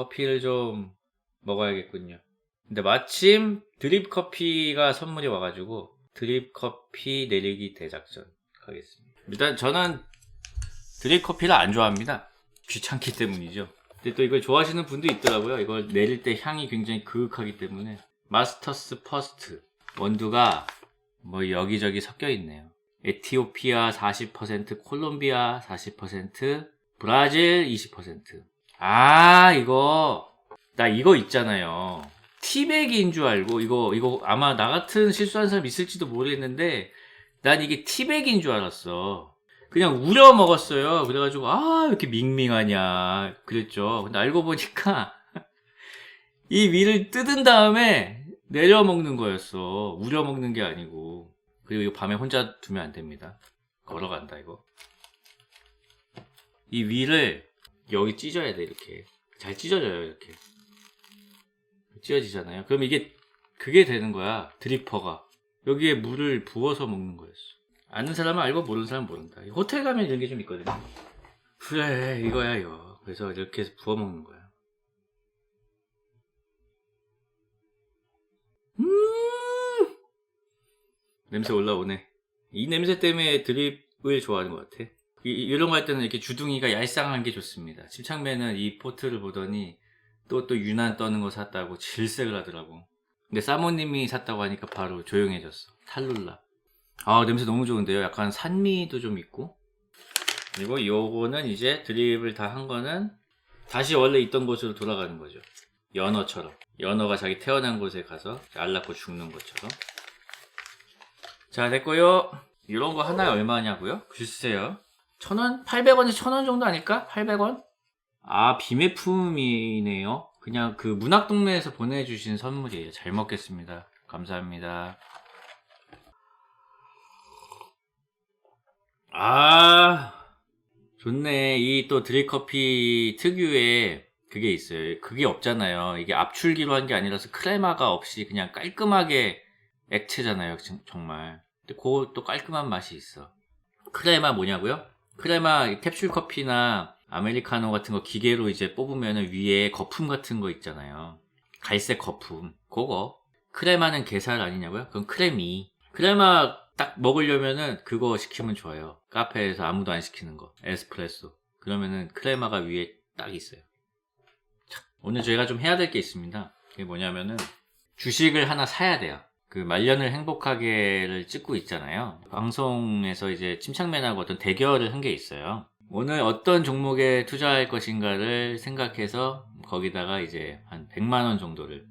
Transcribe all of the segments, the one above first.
커피를 좀 먹어야겠군요. 근데 마침 드립 커피가 선물이 와가지고 드립 커피 내리기 대작전 가겠습니다. 일단 저는 드립 커피를 안 좋아합니다. 귀찮기 때문이죠. 근데 또 이걸 좋아하시는 분도 있더라고요. 이걸 내릴 때 향이 굉장히 그윽하기 때문에 마스터스 퍼스트 원두가 뭐 여기저기 섞여 있네요. 에티오피아 40%, 콜롬비아 40%, 브라질 20%. 아, 이거 나 이거 있잖아요. 티백인 줄 알고 이거 이거 아마 나 같은 실수한 사람 있을지도 모르겠는데 난 이게 티백인 줄 알았어. 그냥 우려 먹었어요. 그래가지고 아 왜 이렇게 밍밍하냐 그랬죠. 근데 알고 보니까 이 위를 뜯은 다음에 내려 먹는 거였어. 우려 먹는 게 아니고. 그리고 이거 밤에 혼자 두면 안 됩니다. 걸어간다 이거. 이 위를 여기 찢어야 돼 이렇게. 잘 찢어져요 이렇게. 찢어지잖아요. 그럼 이게 그게 되는 거야. 드리퍼가. 여기에 물을 부어서 먹는 거였어. 아는 사람은 알고 모르는 사람은 모른다. 호텔 가면 이런 게 좀 있거든요. 그래 이거야 이거. 그래서 이렇게 해서 부어 먹는 거야. 음 냄새 올라오네. 이 냄새 때문에 드립을 좋아하는 것 같아. 이, 이런 거 할 때는 이렇게 주둥이가 얄쌍한 게 좋습니다. 침착맨은 이 포트를 보더니 또또 유난 떠는 거 샀다고 질색을 하더라고. 근데 사모님이 샀다고 하니까 바로 조용해졌어. 탈룰라. 아 냄새 너무 좋은데요. 약간 산미도 좀 있고. 그리고 요거는 이제 드립을 다 한 거는 다시 원래 있던 곳으로 돌아가는 거죠. 연어처럼. 연어가 자기 태어난 곳에 가서 알 낳고 죽는 것처럼. 자, 됐고요. 이런 거 하나에 얼마냐고요? 글쎄요. 천 원? 800원에서 천원 정도 아닐까? 800원? 아, 비매품이네요. 그냥 그 문학동네에서 보내주신 선물이에요. 잘 먹겠습니다. 감사합니다. 아, 좋네. 이 또 드립커피 특유의 그게 있어요. 그게 없잖아요. 이게 압출기로 한 게 아니라서 크레마가 없이 그냥 깔끔하게 액체잖아요. 정- 정말. 근데 그것도 깔끔한 맛이 있어. 크레마 뭐냐고요? 크레마 캡슐 커피나 아메리카노 같은 거 기계로 이제 뽑으면 위에 거품 같은 거 있잖아요. 갈색 거품. 그거. 크레마는 게살 아니냐고요? 그럼 크레미. 크레마 딱 먹으려면은 그거 시키면 좋아요. 카페에서 아무도 안 시키는 거. 에스프레소. 그러면은 크레마가 위에 딱 있어요. 참, 오늘 저희가 좀 해야 될 게 있습니다. 그게 뭐냐면은 주식을 하나 사야 돼요. 그 말년을 행복하게를 찍고 있잖아요. 방송에서 이제 침착맨하고 어떤 대결을 한 게 있어요. 오늘 어떤 종목에 투자할 것인가를 생각해서 거기다가 이제 한 100만 원 정도를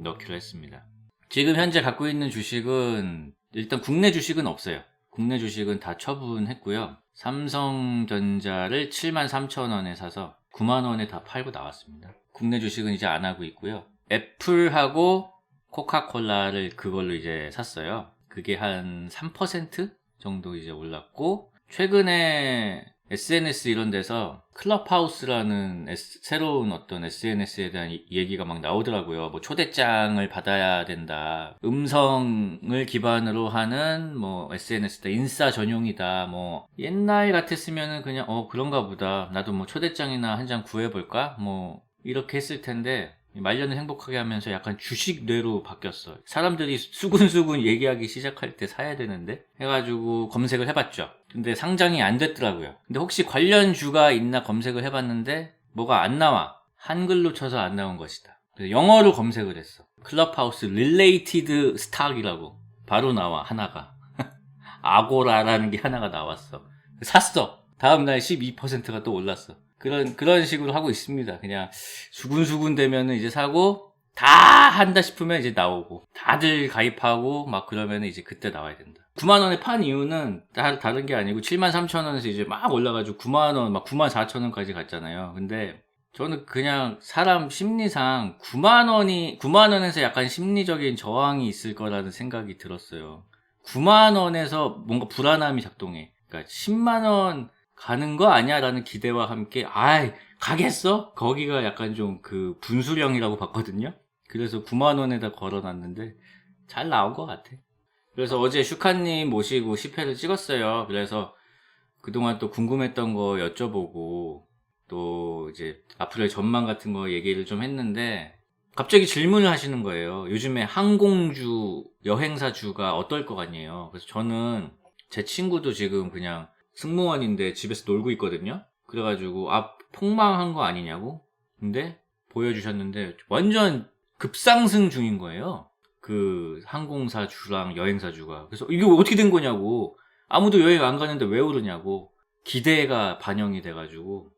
넣기로 했습니다. 지금 현재 갖고 있는 주식은 일단 국내 주식은 없어요. 국내 주식은 다 처분했고요. 삼성전자를 7만 3천 원에 사서 9만 원에 다 팔고 나왔습니다. 국내 주식은 이제 안 하고 있고요. 애플하고 코카콜라를 그걸로 이제 샀어요. 그게 한 3% 정도 이제 올랐고 최근에 SNS 이런 데서 클럽하우스라는 S- 새로운 어떤 SNS에 대한 이- 얘기가 막 나오더라고요. 뭐 초대장을 받아야 된다. 음성을 기반으로 하는 뭐 SNS다. 인싸 전용이다. 뭐 옛날 같았으면은 그냥 어 그런가 보다. 나도 뭐 초대장이나 한 장 구해볼까? 뭐 이렇게 했을 텐데 말년을 행복하게 하면서 약간 주식 뇌로 바뀌었어. 사람들이 수근수근 얘기하기 시작할 때 사야 되는데 해가지고 검색을 해봤죠. 근데 상장이 안 됐더라고요. 근데 혹시 관련 주가 있나 검색을 해봤는데 뭐가 안 나와. 한글로 쳐서 안 나온 것이다. 그래서 영어로 검색을 했어. 클럽하우스 릴레이티드 스탁이라고 바로 나와 하나가. 아고라라는 게 하나가 나왔어. 샀어. 다음날 12%가 또 올랐어. 그런, 그런 식으로 하고 있습니다. 그냥 수군수군 되면은 이제 사고, 다 한다 싶으면 이제 나오고, 다들 가입하고, 막 그러면은 이제 그때 나와야 된다. 9만 원에 판 이유는 다, 다른 게 아니고 7만 3천 원에서 이제 막 올라가지고 9만 원, 막 9만 4천 원까지 갔잖아요. 근데 저는 그냥 사람 심리상 9만 원이, 9만 원에서 약간 심리적인 저항이 있을 거라는 생각이 들었어요. 9만 원에서 뭔가 불안함이 작동해. 그러니까 10만 원 가는 거 아니야? 라는 기대와 함께, 아이, 가겠어? 거기가 약간 좀 그 분수령이라고 봤거든요? 그래서 9만원에다 걸어놨는데, 잘 나온 것 같아. 그래서 어제 슈카님 모시고 10회를 찍었어요. 그래서 그동안 또 궁금했던 거 여쭤보고, 또 이제 앞으로의 전망 같은 거 얘기를 좀 했는데 갑자기 질문을 하시는 거예요. 요즘에 항공주, 여행사주가 어떨 것 같냐요. 그래서 저는 제 친구도 지금 그냥 승무원인데 집에서 놀고 있거든요. 그래가지고 아 폭망한 거 아니냐고. 근데 보여주셨는데 완전 급상승 중인 거예요. 그 항공사주랑 여행사주가. 그래서 이게 어떻게 된 거냐고. 아무도 여행 안 가는데 왜 오르냐고. 기대가 반영이 돼가지고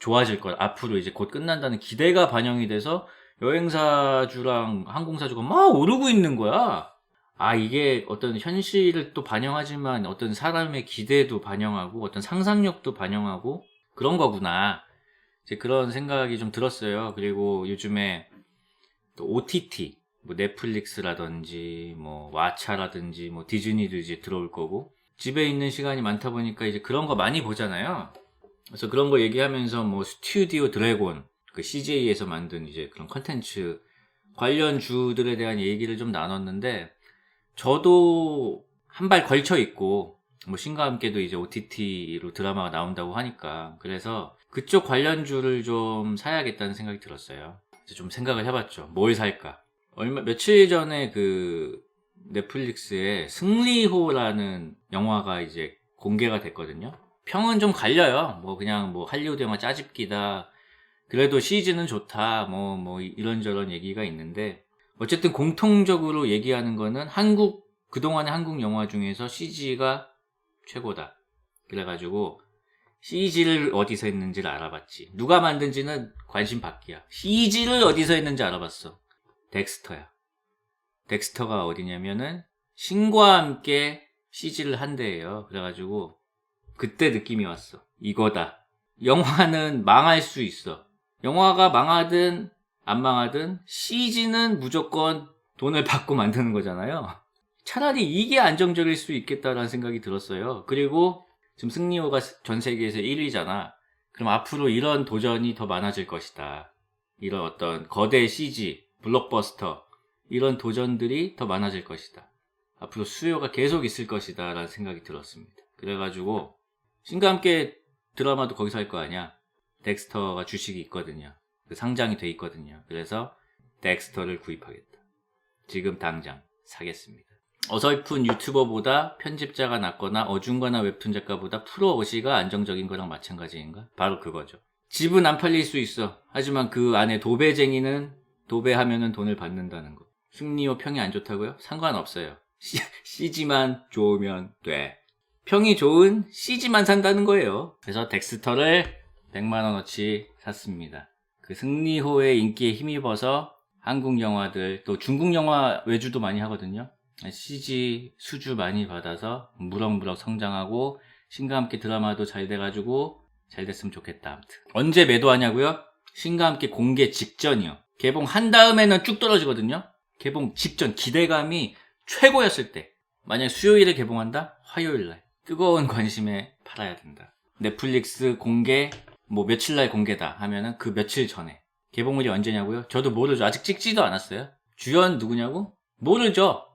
좋아질 것. 앞으로 이제 곧 끝난다는 기대가 반영이 돼서 여행사주랑 항공사주가 막 오르고 있는 거야. 아, 이게 어떤 현실을 또 반영하지만 어떤 사람의 기대도 반영하고 어떤 상상력도 반영하고 그런 거구나. 이제 그런 생각이 좀 들었어요. 그리고 요즘에 또 OTT, 뭐 넷플릭스라든지 뭐 왓챠라든지 뭐 디즈니도 이제 들어올 거고 집에 있는 시간이 많다 보니까 이제 그런 거 많이 보잖아요. 그래서 그런 거 얘기하면서 뭐 스튜디오 드래곤 그 CJ에서 만든 이제 그런 컨텐츠 관련 주들에 대한 얘기를 좀 나눴는데 저도 한 발 걸쳐 있고 뭐 신과 함께도 이제 OTT로 드라마가 나온다고 하니까 그래서 그쪽 관련주를 좀 사야겠다는 생각이 들었어요. 좀 생각을 해봤죠. 뭘 살까? 얼마 며칠 전에 그 넷플릭스에 승리호라는 영화가 이제 공개가 됐거든요. 평은 좀 갈려요. 뭐 그냥 뭐 할리우드 영화 짜집기다. 그래도 시즌은 좋다. 뭐뭐 이런저런 얘기가 있는데 어쨌든 공통적으로 얘기하는 거는 한국 그동안의 한국 영화 중에서 CG가 최고다. 그래가지고 CG를 어디서 했는지를 알아봤지. 누가 만든지는 관심 밖이야. CG를 어디서 했는지 알아봤어. 덱스터야. 덱스터가 어디냐면은 신과 함께 CG를 한 데예요. 그래가지고 그때 느낌이 왔어. 이거다. 영화는 망할 수 있어. 영화가 망하든 안 망하든 CG는 무조건 돈을 받고 만드는 거잖아요. 차라리 이게 안정적일 수 있겠다라는 생각이 들었어요. 그리고 지금 승리호가 전 세계에서 1위잖아. 그럼 앞으로 이런 도전이 더 많아질 것이다. 이런 어떤 거대 CG, 블록버스터, 이런 도전들이 더 많아질 것이다. 앞으로 수요가 계속 있을 것이다. 라는 생각이 들었습니다. 그래가지고, 신과 함께 드라마도 거기서 할 거 아니야. 덱스터가 주식이 있거든요. 그 상장이 돼 있거든요. 그래서 덱스터를 구입하겠다. 지금 당장 사겠습니다. 어설픈 유튜버보다 편집자가 낫거나 어중간한 웹툰 작가보다 프로 어시가 안정적인 거랑 마찬가지인가? 바로 그거죠. 집은 안 팔릴 수 있어. 하지만 그 안에 도배쟁이는 도배하면은 돈을 받는다는 거. 승리호 평이 안 좋다고요? 상관없어요. CG만 좋으면 돼. 평이 좋은 CG만 산다는 거예요. 그래서 덱스터를 100만원어치 샀습니다. 그 승리호의 인기에 힘입어서 한국 영화들, 또 중국 영화 외주도 많이 하거든요. CG 수주 많이 받아서 무럭무럭 성장하고 신과 함께 드라마도 잘 돼가지고 잘 됐으면 좋겠다. 아무튼. 언제 매도하냐고요? 신과 함께 공개 직전이요. 개봉 한 다음에는 쭉 떨어지거든요. 개봉 직전 기대감이 최고였을 때. 만약 수요일에 개봉한다? 화요일날. 뜨거운 관심에 팔아야 된다. 넷플릭스 공개 뭐 며칠 날 공개다 하면은 그 며칠 전에. 개봉일이 언제냐고요? 저도 모르죠. 아직 찍지도 않았어요. 주연 누구냐고? 모르죠.